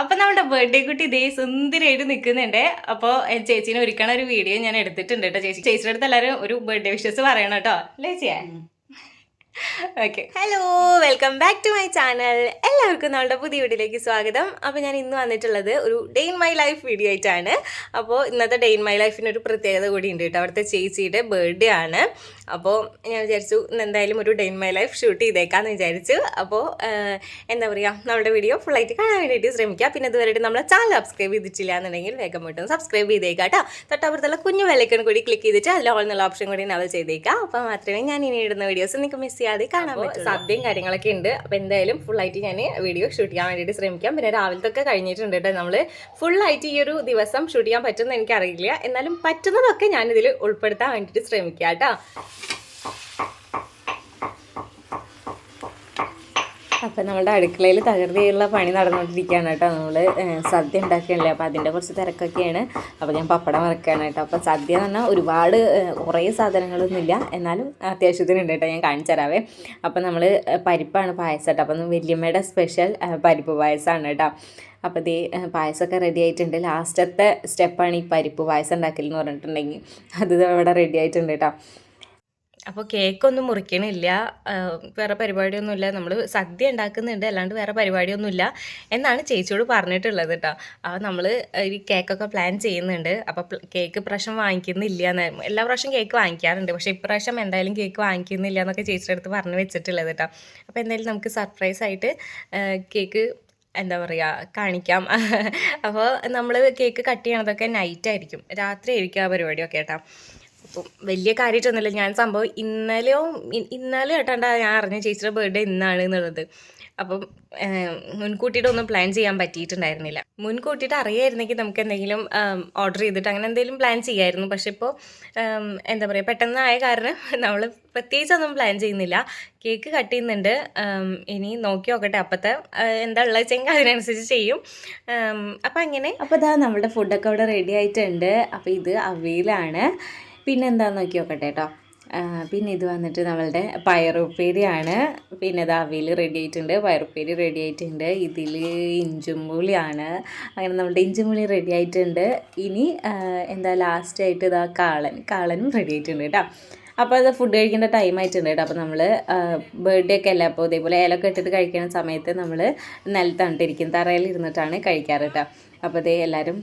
അപ്പൊ നമ്മുടെ ബർത്ത്ഡേ കുട്ടി ഇതേ സുന്ദരമായിട്ട് നിൽക്കുന്നുണ്ട് അപ്പോൾ ചേച്ചീനെ ഒരുക്കണ ഒരു വീഡിയോ ഞാൻ എടുത്തിട്ടുണ്ട് കേട്ടോ ചേച്ചി. ചേച്ചിയുടെ അടുത്ത് എല്ലാവരും ഒരു ബർത്ത്ഡേ വിഷസ് പറയണം കേട്ടോ. അല്ലേ ചേച്ചിയെ? Okay hello welcome back to my channel എല്ലാവർക്കും നമ്മളുടെ പുതിയ വീഡിയോയിലേക്ക് സ്വാഗതം. അപ്പോൾ ഞാൻ ഇന്ന് വന്നിട്ടുള്ളത് ഒരു day in my life video ആയിട്ടാണ്. അപ്പോൾ ഇന്നത്തെ ഡേ ഇൻ മൈ ലൈഫിന് ഒരു പ്രത്യേകത കൂടി ഉണ്ട് കേട്ടോ. അവിടുത്തെ ചേച്ചിയുടെ ബർത്ത്ഡേ ആണ്. അപ്പോൾ ഞാൻ വിചാരിച്ചു ഇന്ന് എന്തായാലും ഒരു day in my life shoot ചെയ്തേക്കാമെന്ന് വിചാരിച്ചു. അപ്പോൾ എന്താ പറയുക നമ്മുടെ വീഡിയോ ഫുള്ളായിട്ട് കാണാൻ വേണ്ടിയിട്ട് ശ്രമിക്കുക പിന്നെ ഇതുവരെ നമ്മളെ ചാനൽ സബ്സ്ക്രൈബ് ചെയ്തിട്ടില്ല എന്നുണ്ടെങ്കിൽ വേഗം വീട്ടും സബ്സ്ക്രൈബ് ചെയ്തേക്കാം കേട്ടോ. തൊട്ടപ്പുറത്തുള്ള കുഞ്ഞു വിലക്കൺ കൂടി ക്ലിക്ക് ചെയ്തിട്ട് അതിൽ ഓൾ എന്നുള്ള ഓപ്ഷൻ കൂടി നവൽ ചെയ്തേക്കാം. അപ്പോൾ മാത്രമേ ഞാൻ ഇനി ഇടുന്ന വീഡിയോസ് നിങ്ങൾക്ക് മിസ് ചെയ്യാതെ കാണാൻ പറ്റും സദ്യയും കാര്യങ്ങളൊക്കെ ഉണ്ട്. അപ്പോൾ എന്തായാലും ഫുൾ ഫുള്ളായിട്ട് ഞാൻ വീഡിയോ ഷൂട്ട് ചെയ്യാൻ വേണ്ടിയിട്ട് ശ്രമിക്കാം. പിന്നെ രാവിലത്തെ ഒക്കെ കഴിഞ്ഞിട്ടുണ്ട് കേട്ടോ നമ്മൾ ഫുള്ളായിട്ട് ഈ ഒരു ദിവസം ഷൂട്ട് ചെയ്യാൻ പറ്റുമെന്ന് എനിക്കറിയില്ല. എന്നാലും പറ്റുന്നതൊക്കെ ഞാൻ ഞാനിതിൽ ഉൾപ്പെടുത്താൻ വേണ്ടിയിട്ട് ശ്രമിക്കാം കേട്ടോ. അപ്പം നമ്മുടെ അടുക്കളയിൽ തകൃതിയുള്ള പണി നടന്നുകൊണ്ടിരിക്കുകയാണ് കേട്ടോ. നമ്മൾ സദ്യ ഉണ്ടാക്കുകയല്ലേ അപ്പോൾ അതിന്റെ കുറച്ച് തിരക്കൊക്കെയാണ്. അപ്പോൾ ഞാൻ പപ്പടം വറക്കുകയാണ് കേട്ടോ. അപ്പോൾ സദ്യ എന്ന് പറഞ്ഞാൽ ഒരുപാട് കുറേ സാധനങ്ങളൊന്നുമില്ല എന്നാലും അത്യാവശ്യത്തിനുണ്ട് കേട്ടോ. ഞാൻ കാണിച്ചു തരാവേ. അപ്പം നമ്മൾ പരിപ്പാണ് പായസം കേട്ടോ. അപ്പം വലിയമ്മയുടെ സ്പെഷ്യൽ പരിപ്പ് പായസമാണ് കേട്ടോ. അപ്പോൾ ദേ പായസമൊക്കെ റെഡി ആയിട്ടുണ്ട്. ലാസ്റ്റത്തെ സ്റ്റെപ്പാണ് ഈ പരിപ്പ് പായസം ഉണ്ടാക്കൽ എന്ന് പറഞ്ഞിട്ടുണ്ടെങ്കിൽ. അത് ഇവിടെ റെഡി ആയിട്ടുണ്ട് കേട്ടോ. അപ്പോൾ കേക്കൊന്നും മുറിക്കണില്ല. വേറെ പരിപാടിയൊന്നുമില്ല. നമ്മൾ സദ്യ ഉണ്ടാക്കുന്നുണ്ട്. അല്ലാണ്ട് വേറെ പരിപാടിയൊന്നുമില്ല. എന്നാണ് ചേച്ചിയോട് പറഞ്ഞിട്ടുള്ളത് കേട്ടോ അപ്പോൾ നമ്മൾ ഈ കേക്കൊക്കെ പ്ലാൻ ചെയ്യുന്നുണ്ട്. അപ്പോൾ കേക്ക് പ്രാവശ്യം വാങ്ങിക്കുന്നില്ല എന്നായിരുന്നു എല്ലാ പ്രാവശ്യം കേക്ക് വാങ്ങിക്കാറുണ്ട്. പക്ഷേ ഇപ്രാവശ്യം എന്തായാലും കേക്ക് വാങ്ങിക്കുന്നില്ല എന്നൊക്കെ ചേച്ചിയുടെ അടുത്ത് പറഞ്ഞു വെച്ചിട്ടുള്ളത് കേട്ടോ അപ്പോൾ എന്തായാലും നമുക്ക് സർപ്രൈസ് ആയിട്ട് കേക്ക് എന്താ പറയുക കാണിക്കാം. അപ്പോൾ നമ്മൾ കേക്ക് കട്ട് ചെയ്യണതൊക്കെ നൈറ്റ് ആയിരിക്കും. രാത്രി ആയിരിക്കും ആ പരിപാടിയൊക്കെ കേട്ടോ അപ്പം വലിയ കാര്യമായിട്ടൊന്നുമില്ല. ഞാൻ സംഭവം ഇന്നലെയോ ഇന്നലെ കേട്ടാണ്ട ഞാൻ അറിഞ്ഞ ചേച്ചിയുടെ ബർത്ത്ഡേ ഇന്നാണ് എന്നുള്ളത്. അപ്പം മുൻകൂട്ടിയിട്ടൊന്നും പ്ലാൻ ചെയ്യാൻ പറ്റിയിട്ടുണ്ടായിരുന്നില്ല. മുൻകൂട്ടിയിട്ട് അറിയായിരുന്നെങ്കിൽ നമുക്ക് എന്തെങ്കിലും ഓർഡർ ചെയ്തിട്ട് അങ്ങനെ എന്തെങ്കിലും പ്ലാൻ ചെയ്യായിരുന്നു. പക്ഷെ ഇപ്പോൾ എന്താ പറയുക പെട്ടെന്നായ കാരണം നമ്മൾ പ്രത്യേകിച്ചൊന്നും പ്ലാൻ ചെയ്യുന്നില്ല. കേക്ക് കട്ട് ചെയ്യുന്നുണ്ട്. ഇനി നോക്കി നോക്കട്ടെ. അപ്പത്തെ എന്താ ഉള്ളത് വെച്ചെങ്കിൽ അതിനനുസരിച്ച് ചെയ്യും. അപ്പം അങ്ങനെ അപ്പോൾ ഇതാ നമ്മുടെ ഫുഡൊക്കെ അവിടെ റെഡി ആയിട്ടുണ്ട്. അപ്പോൾ ഇത് അവയിലാണ്. പിന്നെ എന്താന്ന് നോക്കി നോക്കട്ടെ കേട്ടോ പിന്നെ ഇത് വന്നിട്ട് നമ്മളുടെ പയറുപ്പേരിയാണ്. പിന്നെ ഇത് അവിയൽ റെഡി ആയിട്ടുണ്ട്. പയറുപ്പേരി റെഡി ആയിട്ടുണ്ട്. ഇതിൽ ഇഞ്ചുമ്പുളിയാണ് അങ്ങനെ നമ്മുടെ ഇഞ്ചുമ്പുളി റെഡി ആയിട്ടുണ്ട്. ഇനി എന്താ ലാസ്റ്റ് ആയിട്ട് ഇതാ കാളൻ. കാളനും റെഡി ആയിട്ടുണ്ട് കേട്ടോ. അപ്പോൾ അത് ഫുഡ് കഴിക്കേണ്ട ടൈം ആയിട്ടുണ്ട് കേട്ടോ. അപ്പോൾ നമ്മൾ ബർത്ത്ഡേ ഒക്കെ അല്ല? അപ്പോൾ ഇതേപോലെ ഇലൊക്കെ ഇട്ടിട്ട് കഴിക്കുന്ന സമയത്ത് നമ്മൾ നിലത്തണിട്ടിരിക്കും തറയിൽ ഇരുന്നിട്ടാണ് കഴിക്കാറ് കേട്ടോ. അപ്പോൾ ഇതേ എല്ലാവരും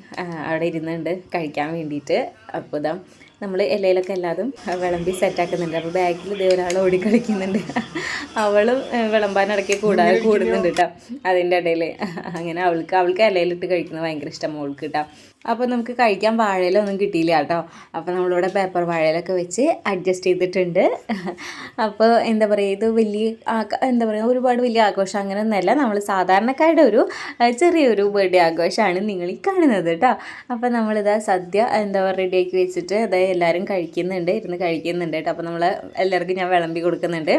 അവിടെ ഇരുന്നുണ്ട് കഴിക്കാൻ വേണ്ടിയിട്ട്. അപ്പോൾ ഇതാ നമ്മൾ ഇലയിലൊക്കെ എല്ലാതും വിളമ്പി സെറ്റാക്കുന്നുണ്ട് അപ്പോൾ ബാക്കിൽ ഇതേ ഒരാൾ ഓടിക്കളിക്കുന്നുണ്ട്. അവളും വിളമ്പാൻ വിളമ്പാനിടയ്ക്ക് കൂടാതെ കൂടുന്നുണ്ട് കേട്ടോ അതിന്റെ ഇടയിൽ അങ്ങനെ അവൾക്ക് അവൾക്ക് ഇലയിലിട്ട് കഴിക്കുന്നത് ഭയങ്കര ഇഷ്ടം മോൾക്ക് കേട്ടോ അപ്പോൾ നമുക്ക് കഴിക്കാൻ വാഴയിലൊന്നും കിട്ടിയില്ല കേട്ടോ അപ്പോൾ നമ്മളിവിടെ പേപ്പർ വാഴയിലൊക്കെ വെച്ച് അഡ്ജസ്റ്റ് ചെയ്തിട്ടുണ്ട്. അപ്പോൾ എന്താ പറയുക ഇത് വലിയ എന്താ പറയുക ഒരുപാട് വലിയ ആഘോഷം അങ്ങനെ ഒന്നല്ല നമ്മൾ സാധാരണക്കാരുടെ ഒരു ചെറിയൊരു ബർത്ത്ഡേ ആഘോഷമാണ് നിങ്ങൾ ഈ കാണുന്നത് കേട്ടോ അപ്പോൾ നമ്മളിതാ സദ്യ എന്താ പറയുക റെഡിയാക്കി വെച്ചിട്ട് അതായത് എല്ലാവരും കഴിക്കുന്നുണ്ട് ഇരുന്ന് കഴിക്കുന്നുണ്ട് കേട്ടോ. അപ്പോൾ നമ്മൾ എല്ലാവർക്കും ഞാൻ വിളമ്പി കൊടുക്കുന്നുണ്ട്.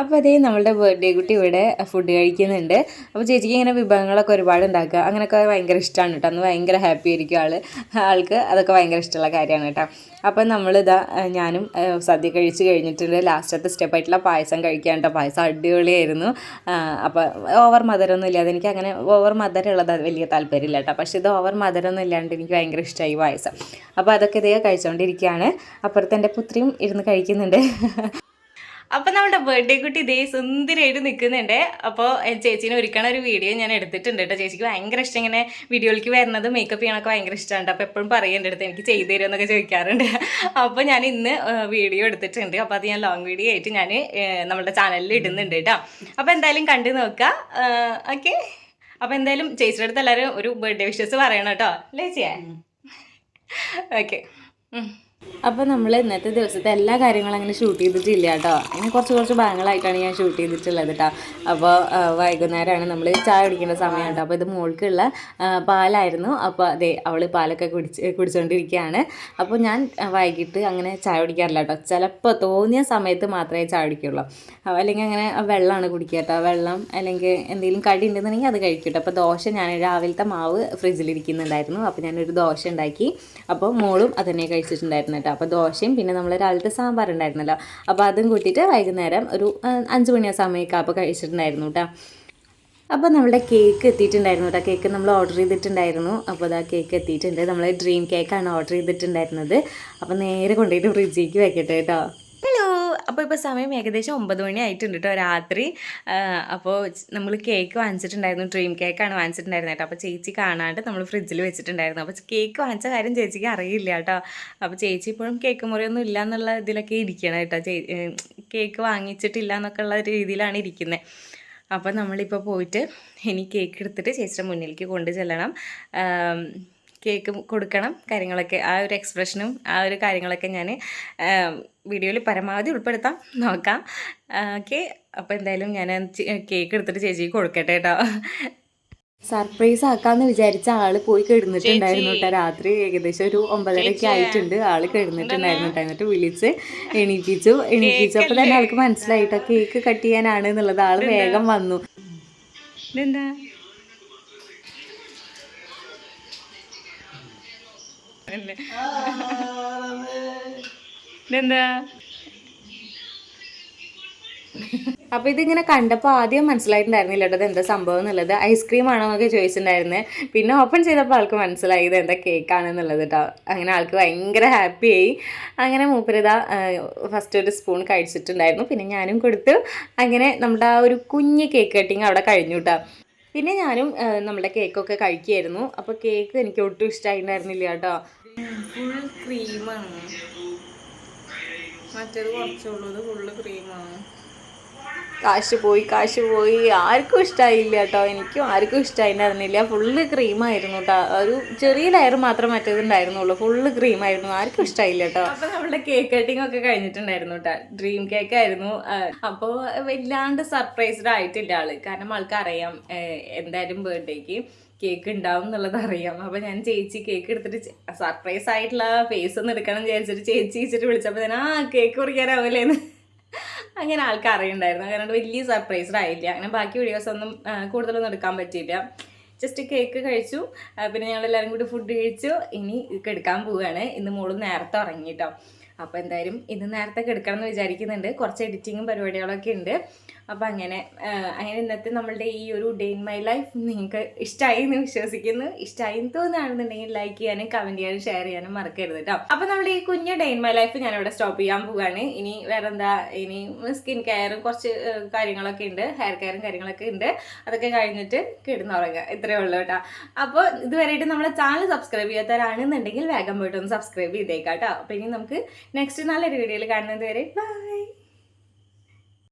അപ്പോൾ അതേ നമ്മളുടെ ബർത്ത്ഡേ കുട്ടി ഇവിടെ ഫുഡ് കഴിക്കുന്നുണ്ട്. അപ്പോൾ ചേച്ചിക്ക് ഇങ്ങനെ വിഭവങ്ങളൊക്കെ ഒരുപാട് ഉണ്ടാക്കുക. അങ്ങനെയൊക്കെ ഭയങ്കര ഇഷ്ടമാണ് കേട്ടോ. അന്ന് ഭയങ്കര ഹാപ്പി ആയിരിക്കും ആൾ ആൾക്ക് അതൊക്കെ ഭയങ്കര ഇഷ്ടമുള്ള കാര്യമാണ് കേട്ടോ. അപ്പം നമ്മളിതാ ഞാനും സദ്യ കഴിച്ച് കഴിഞ്ഞിട്ടുണ്ട്. ലാസ്റ്റത്തെ സ്റ്റെപ്പായിട്ടുള്ള പായസം കഴിക്കാൻ കേട്ടോ. പായസം അടിപൊളിയായിരുന്നു. അപ്പോൾ ഓവർ മധുരമൊന്നും ഇല്ലാതെ എനിക്ക് അങ്ങനെ ഓവർ മധുരം വലിയ താല്പര്യമില്ല കേട്ടോ. പക്ഷേ ഇത് ഓവർ മധുരമൊന്നും ഇല്ലാണ്ട് എനിക്ക് ഭയങ്കര ഇഷ്ടമായി പായസം. അപ്പോൾ അതൊക്കെ ഇതേ കഴിച്ചുകൊണ്ടിരിക്കുകയാണ് അപ്പുറത്ത് എന്റെ പുത്രിയും ഇരുന്ന് കഴിക്കുന്നുണ്ട്. അപ്പൊ നമ്മുടെ ബർത്ത്ഡേ കുട്ടി ഇതേ സുന്ദരമായിട്ട് നിൽക്കുന്നുണ്ട് അപ്പോൾ ചേച്ചീനെ ഒരുക്കണ ഒരു വീഡിയോ ഞാൻ എടുത്തിട്ടുണ്ട് കേട്ടോ ചേച്ചിക്ക് ഭയങ്കര ഇഷ്ടം ഇങ്ങനെ വീഡിയോയിലേക്ക് വരുന്നത് മേക്കപ്പ് ചെയ്യണമൊക്കെ ഭയങ്കര ഇഷ്ടമാണ് അപ്പോൾ എപ്പോഴും പറയേണ്ട അടുത്ത് എനിക്ക് ചെയ്തു തരുമോ എന്നൊക്കെ ചോദിക്കാറുണ്ട്. അപ്പോൾ ഞാൻ ഇന്ന് വീഡിയോ എടുത്തിട്ടുണ്ട്. അപ്പോൾ അത് ഞാൻ ലോങ് വീഡിയോ ആയിട്ട് ഞാൻ നമ്മുടെ ചാനലിൽ ഇടുന്നുണ്ട് കേട്ടോ അപ്പോൾ എന്തായാലും കണ്ടു നോക്കുക ഓക്കെ അപ്പോൾ എന്തായാലും ചേച്ചിയുടെ അടുത്ത് എല്ലാവരും ഒരു ബർത്ത്ഡേ വിഷസ് പറയണം കേട്ടോ അല്ലേ ചെയ്യാൻ ഓക്കെ അപ്പോൾ നമ്മൾ ഇന്നത്തെ ദിവസത്തെ എല്ലാ കാര്യങ്ങളും അങ്ങനെ ഷൂട്ട് ചെയ്തിട്ടില്ല കേട്ടോ. അങ്ങനെ കുറച്ച് കുറച്ച് ഭാഗങ്ങളായിട്ടാണ് ഞാൻ ഷൂട്ട് ചെയ്തിട്ടുള്ളത് കേട്ടോ. അപ്പോൾ വൈകുന്നേരമാണ് നമ്മൾ ചായ കുടിക്കേണ്ട സമയം കേട്ടോ. അപ്പോൾ ഇത് മോൾക്കുള്ള പാലായിരുന്നു. അപ്പോൾ അതെ അവൾ പാലൊക്കെ കുടിച്ച് കുടിച്ചുകൊണ്ടിരിക്കുകയാണ് അപ്പോൾ ഞാൻ വൈകിട്ട് അങ്ങനെ ചായ കുടിക്കാറില്ല കേട്ടോ. ചിലപ്പോൾ തോന്നിയ സമയത്ത് മാത്രമേ ചായ കുടിക്കുള്ളൂ. അല്ലെങ്കിൽ അങ്ങനെ വെള്ളമാണ് കുടിക്കുക കേട്ടോ. വെള്ളം അല്ലെങ്കിൽ എന്തെങ്കിലും കടി ഉണ്ടെന്നുണ്ടെങ്കിൽ അത് കഴിക്കും കേട്ടോ. അപ്പോൾ ദോശ ഞാൻ രാവിലത്തെ മാവ് ഫ്രിഡ്ജിലിരിക്കുന്നുണ്ടായിരുന്നു. അപ്പോൾ ഞാനൊരു ദോശ ഉണ്ടാക്കി. അപ്പോൾ മോളും അതന്നെ കഴിച്ചിട്ടുണ്ടായിരുന്നു. കേട്ടോ. അപ്പോൾ ദോശയും പിന്നെ നമ്മൾ രാവിലത്തെ സാമ്പാർ ഉണ്ടായിരുന്നല്ലോ. അപ്പോൾ അതും കൂട്ടിയിട്ട് വൈകുന്നേരം ഒരു അഞ്ച് മണി ആ സമയമൊക്കെ അപ്പോൾ കഴിച്ചിട്ടുണ്ടായിരുന്നു കേട്ടോ. അപ്പോൾ നമ്മുടെ കേക്ക് എത്തിയിട്ടുണ്ടായിരുന്നു കേട്ടോ. കേക്ക് നമ്മൾ ഓർഡർ ചെയ്തിട്ടുണ്ടായിരുന്നു. അപ്പോൾ അതാ കേക്ക് എത്തിയിട്ടുണ്ട്. നമ്മൾ ഡ്രീം കേക്കാണ് ഓർഡർ ചെയ്തിട്ടുണ്ടായിരുന്നത്. അപ്പോൾ നേരെ കൊണ്ടുപോയിട്ട് ഫ്രിഡ്ജിലേക്ക് വെക്കട്ടെ കേട്ടോ. അപ്പോൾ ഇപ്പോൾ സമയം ഏകദേശം ഒമ്പത് മണി ആയിട്ടുണ്ട് കേട്ടോ രാത്രി. അപ്പോൾ നമ്മൾ കേക്ക് വാങ്ങിച്ചിട്ടുണ്ടായിരുന്നു. ഡ്രീം കേക്കാണ് വാങ്ങിച്ചിട്ടുണ്ടായിരുന്നത് കേട്ടോ. അപ്പോൾ ചേച്ചി കാണാണ്ട് നമ്മൾ ഫ്രിഡ്ജിൽ വെച്ചിട്ടുണ്ടായിരുന്നു. അപ്പോൾ കേക്ക് വാങ്ങിച്ച കാര്യം ചേച്ചിക്ക് അറിയില്ല കേട്ടോ അപ്പോൾ ചേച്ചി ഇപ്പോഴും കേക്ക് മുറിയൊന്നും ഇല്ല എന്നുള്ള ഇതിലൊക്കെ ഇരിക്കണം കേട്ടോ ചേ കേക്ക് വാങ്ങിച്ചിട്ടില്ല എന്നൊക്കെ ഉള്ള രീതിയിലാണ് ഇരിക്കുന്നത് അപ്പോൾ നമ്മളിപ്പോൾ പോയിട്ട് ഇനി കേക്ക് എടുത്തിട്ട് ചേച്ചിയുടെ മുന്നിലേക്ക് കൊണ്ടു ചെല്ലണം. കേക്ക് കൊടുക്കണം. കാര്യങ്ങളൊക്കെ ആ ഒരു എക്സ്പ്രഷനും ആ ഒരു കാര്യങ്ങളൊക്കെ ഞാൻ വീഡിയോയിൽ പരമാവധി ഉൾപ്പെടുത്താം. നോക്കാം. ഓക്കെ. അപ്പോൾ എന്തായാലും ഞാൻ കേക്ക് എടുത്തിട്ട് ചേച്ചിക്ക് കൊടുക്കട്ടെ കേട്ടോ സർപ്രൈസ് ആക്കാന്ന് വിചാരിച്ച ആൾ പോയി കിടന്നിട്ടുണ്ടായിരുന്നു കേട്ടോ രാത്രി ഏകദേശം ഒരു ഒമ്പതരയൊക്കെ ആയിട്ടുണ്ട്. ആൾ കിടന്നിട്ടുണ്ടായിരുന്നു കേട്ടോ എന്നിട്ട് വിളിച്ച് എണീപ്പിച്ചു. എണീപ്പിച്ചപ്പോൾ തന്നെ ആൾക്ക് മനസ്സിലായിട്ടോ കേക്ക് കട്ട് ചെയ്യാനാണ് എന്നുള്ളത്. ആൾ വേഗം വന്നു. ഇതെന്താ? അല്ലേ? ഇതെന്താ? അപ്പൊ ഇതിങ്ങനെ കണ്ടപ്പോൾ ആദ്യം മനസ്സിലായിട്ടുണ്ടായിരുന്നില്ല കേട്ടോ ഇത് എന്താ സംഭവം എന്നുള്ളത്. ഐസ്ക്രീം ആണോ എന്നൊക്കെ ചോദിച്ചിട്ടുണ്ടായിരുന്നു. പിന്നെ ഓപ്പൺ ചെയ്തപ്പോൾ ആൾക്ക് മനസ്സിലായി ഇത് എന്താ കേക്കാണെന്നുള്ളത് കേട്ടോ അങ്ങനെ ആൾക്ക് ഭയങ്കര ഹാപ്പിയായി അങ്ങനെ മൂപ്പരിത ഫസ്റ്റ് ഒരു സ്പൂൺ കഴിച്ചിട്ടുണ്ടായിരുന്നു. പിന്നെ ഞാനും കൊടുത്തു. അങ്ങനെ നമ്മുടെ ആ ഒരു കുഞ്ഞ് കേക്ക് കട്ടിങ് അവിടെ കഴിഞ്ഞു കേട്ടോ പിന്നെ ഞാനും നമ്മുടെ കേക്കൊക്കെ കഴിക്കുമായിരുന്നു അപ്പോൾ കേക്ക് എനിക്ക് ഒട്ടും ഇഷ്ടമായിട്ടുണ്ടായിരുന്നില്ല കേട്ടോ ഫുൾ ക്രീമാണ് മറ്റേത് കുറച്ചുള്ളൂ. ഇത് ഫുള്ള് ക്രീമാണ് കാശ് പോയി കാശ് പോയി. ആർക്കും ഇഷ്ടമായില്ല കേട്ടോ. എനിക്കും ആർക്കും ഇഷ്ടമായിട്ടുണ്ടായിരുന്നില്ല ഫുള്ള് ക്രീമായിരുന്നു കേട്ടോ ഒരു ചെറിയ ലയർ മാത്രം മറ്റേതുണ്ടായിരുന്നുള്ളൂ. ഫുള്ള് ക്രീമായിരുന്നു ആർക്കും ഇഷ്ടമായില്ല കേട്ടോ അപ്പൊ നമ്മുടെ കേക്ക് കട്ടിംഗ് ഒക്കെ കഴിഞ്ഞിട്ടുണ്ടായിരുന്നു കേട്ടോ ഡ്രീം കേക്ക് ആയിരുന്നു. അപ്പോൾ വല്ലാണ്ട് സർപ്രൈസ്ഡ് ആയിട്ടില്ല ആൾ. കാരണം ആൾക്കറിയാം എന്തായാലും ബർത്ത്ഡേക്ക് കേക്ക് ഉണ്ടാവും എന്നുള്ളത് അറിയാം അപ്പൊ ഞാൻ ചേച്ചി കേക്ക് എടുത്തിട്ട് സർപ്രൈസ് ആയിട്ടുള്ള ഫേസ് ഒന്ന് എടുക്കണം വിചാരിച്ചിട്ട് ചേച്ചി വെച്ചിട്ട് വിളിച്ചപ്പോൾ ഞാൻ ആ കേക്ക് കുറിക്കാനാവില്ലേ എന്ന് അങ്ങനെ ആൾക്കാർ അറിയണ്ടായിരുന്നു. കാരണം വലിയ സർപ്രൈസ്ഡ് ആയില്ല. അങ്ങനെ ബാക്കി വീഡിയോസ് ഒന്നും കൂടുതലൊന്നും എടുക്കാൻ പറ്റിയില്ല. ജസ്റ്റ് കേക്ക് കഴിച്ചു. പിന്നെ ഞങ്ങൾ എല്ലാവരും കൂടി ഫുഡ് കഴിച്ചു. ഇനി കെടുക്കാൻ പോവുകയാണ്. ഇന്ന് മോൾ നേരത്തെ ഉറങ്ങി കേട്ടോ അപ്പോൾ എന്തായാലും ഇന്ന് നേരത്തെ കിടക്കണം എന്ന് വിചാരിക്കുന്നുണ്ട്. കുറച്ച് എഡിറ്റിങ്ങും പരിപാടികളൊക്കെ ഉണ്ട്. അപ്പോൾ അങ്ങനെ അങ്ങനെ ഇന്നത്തെ നമ്മളുടെ ഈ ഒരു ഡേ ഇൻ മൈ ലൈഫ് നിങ്ങൾക്ക് ഇഷ്ടമായി എന്ന് വിശ്വസിക്കുന്നു. ഇഷ്ടമായി എന്ന് തോന്നുകയാണെന്നുണ്ടെങ്കിൽ ലൈക്ക് ചെയ്യാനും കമന്റ് ചെയ്യാനും ഷെയർ ചെയ്യാനും മറക്കരുത് കേട്ടോ അപ്പോൾ നമ്മുടെ ഈ കുഞ്ഞ് ഡേ ഇൻ മൈ ലൈഫ് ഞാനിവിടെ സ്റ്റോപ്പ് ചെയ്യാൻ പോവുകയാണ് ഇനി വേറെ എന്താ ഇനി സ്കിൻ കെയറും കുറച്ച് കാര്യങ്ങളൊക്കെ ഉണ്ട്. ഹെയർ കെയറും കാര്യങ്ങളൊക്കെ ഉണ്ട്. അതൊക്കെ കഴിഞ്ഞിട്ട് കിടന്നുറങ്ങുക ഇത്രയേ ഉള്ളൂ കേട്ടോ അപ്പോൾ ഇതുവരെയായിട്ട് നമ്മളെ ചാനൽ സബ്സ്ക്രൈബ് ചെയ്യാത്തവരാണെന്നുണ്ടെങ്കിൽ വേഗം പോയിട്ടൊന്ന് സബ്സ്ക്രൈബ് ചെയ്തേക്കാം കേട്ടോ അപ്പോൾ ഇനി നമുക്ക് നെക്സ്റ്റ് നല്ലൊരു വീഡിയോയിൽ കാണുന്നത് വരെ ബൈ